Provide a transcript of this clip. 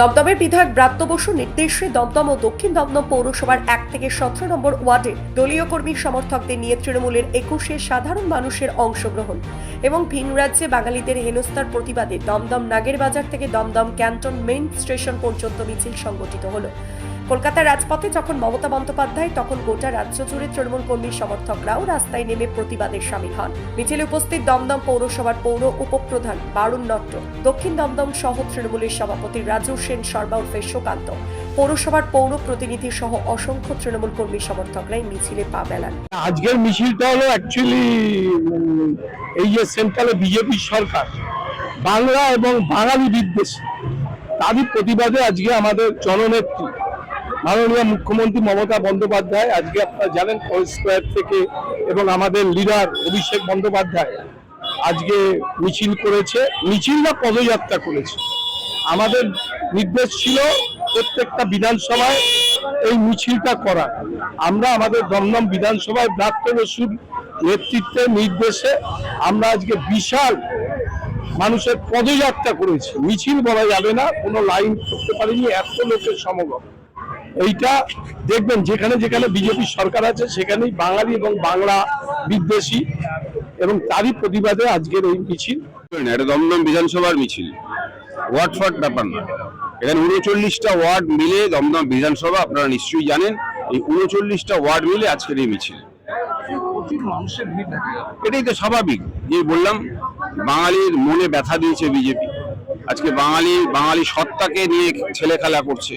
দমদমের বিধায়ক ব্রাত্য বসু নির্দেশে দমদম ও দক্ষিণ দমদম পৌরসভার এক থেকে সতেরো নম্বর ওয়ার্ডে দলীয় কর্মী সমর্থকদের নিয়ে তৃণমূলের একুশে সাধারণ মানুষের অংশগ্রহণ এবং ভিন রাজ্যে বাঙালিদের হেনস্থার প্রতিবাদে দমদম নাগের বাজার থেকে দমদম ক্যান্টন মেইন স্টেশন পর্যন্ত মিছিল সংগঠিত হলো। কলকাতার রাজপথে যখন মমতা বন্দ্যোপাধ্যায়, তখন গোটা রাজ্য জুড়ে তৃণমূল কর্মী সমর্থকরাও রাস্তায় নেমে প্রতিবাদে সামিল হন। মিছিলে উপস্থিত দমদম পৌরসভার পৌর উপপ্রধান বারুণ নট্ট। দক্ষিণ দমদম সহ তৃণমূলের সভাপতি রাজু সেন শর্মা উর্ফে সুকান্ত পৌরসভার পৌর প্রতিনিধি সহ অসংখ্য তৃণমূল কর্মী সমর্থকরাই মিছিলে পা মেলান। আজকের মিছিলটা হলো অ্যাকচুয়ালি এই যে সেন্ট্রালে বিজেপি সরকার, বাংলা এবং বাঙালি বিদ্বেষ, তারই প্রতিবাদে আজকে আমাদের জননেত্রী মাননীয় মুখ্যমন্ত্রী মমতা বন্দ্যোপাধ্যায়, আজকে আপনারা জানেন কলেজ স্কোয়ার থেকে এবং আমাদের লিডার অভিষেক বন্দ্যোপাধ্যায় আজকে মিছিল করেছে। মিছিল না পদযাত্রা করেছে। আমাদের নির্দেশ ছিল প্রত্যেকটা বিধানসভায় এই মিছিলটা করা। আমরা আমাদের দমদম বিধানসভায় ব্রাত্য বসুর নেতৃত্বে নির্দেশে আমরা আজকে বিশাল মানুষের পদযাত্রা করেছি। মিছিল বলা যাবে না, কোনো লাইন করতে পারিনি, এত লোকের সমাগম। এইটা দেখবেন, যেখানে যেখানে বিজেপি সরকার আছে, সেখানেই বাঙালি এবং বাংলা বিদ্বেষী এবং তারই প্রতিবাদে আজকের এই মিছিল। এটা দমদম বিধানসভার মিছিল। ওয়ার্ড ফাট ব্যাপার না। এখানে উনচল্লিশটা ওয়ার্ড মিলে দমদম বিধানসভা, আপনারা নিশ্চয়ই জানেন, এই উনচল্লিশটা ওয়ার্ড মিলে আজকের এই মিছিল। এটাই তো স্বাভাবিক, যে বললাম, বাঙালির মনে ব্যথা দিয়েছে বিজেপি। আজকে বাঙালি বাঙালি সত্তাকে নিয়ে ছেলে খেলা করছে।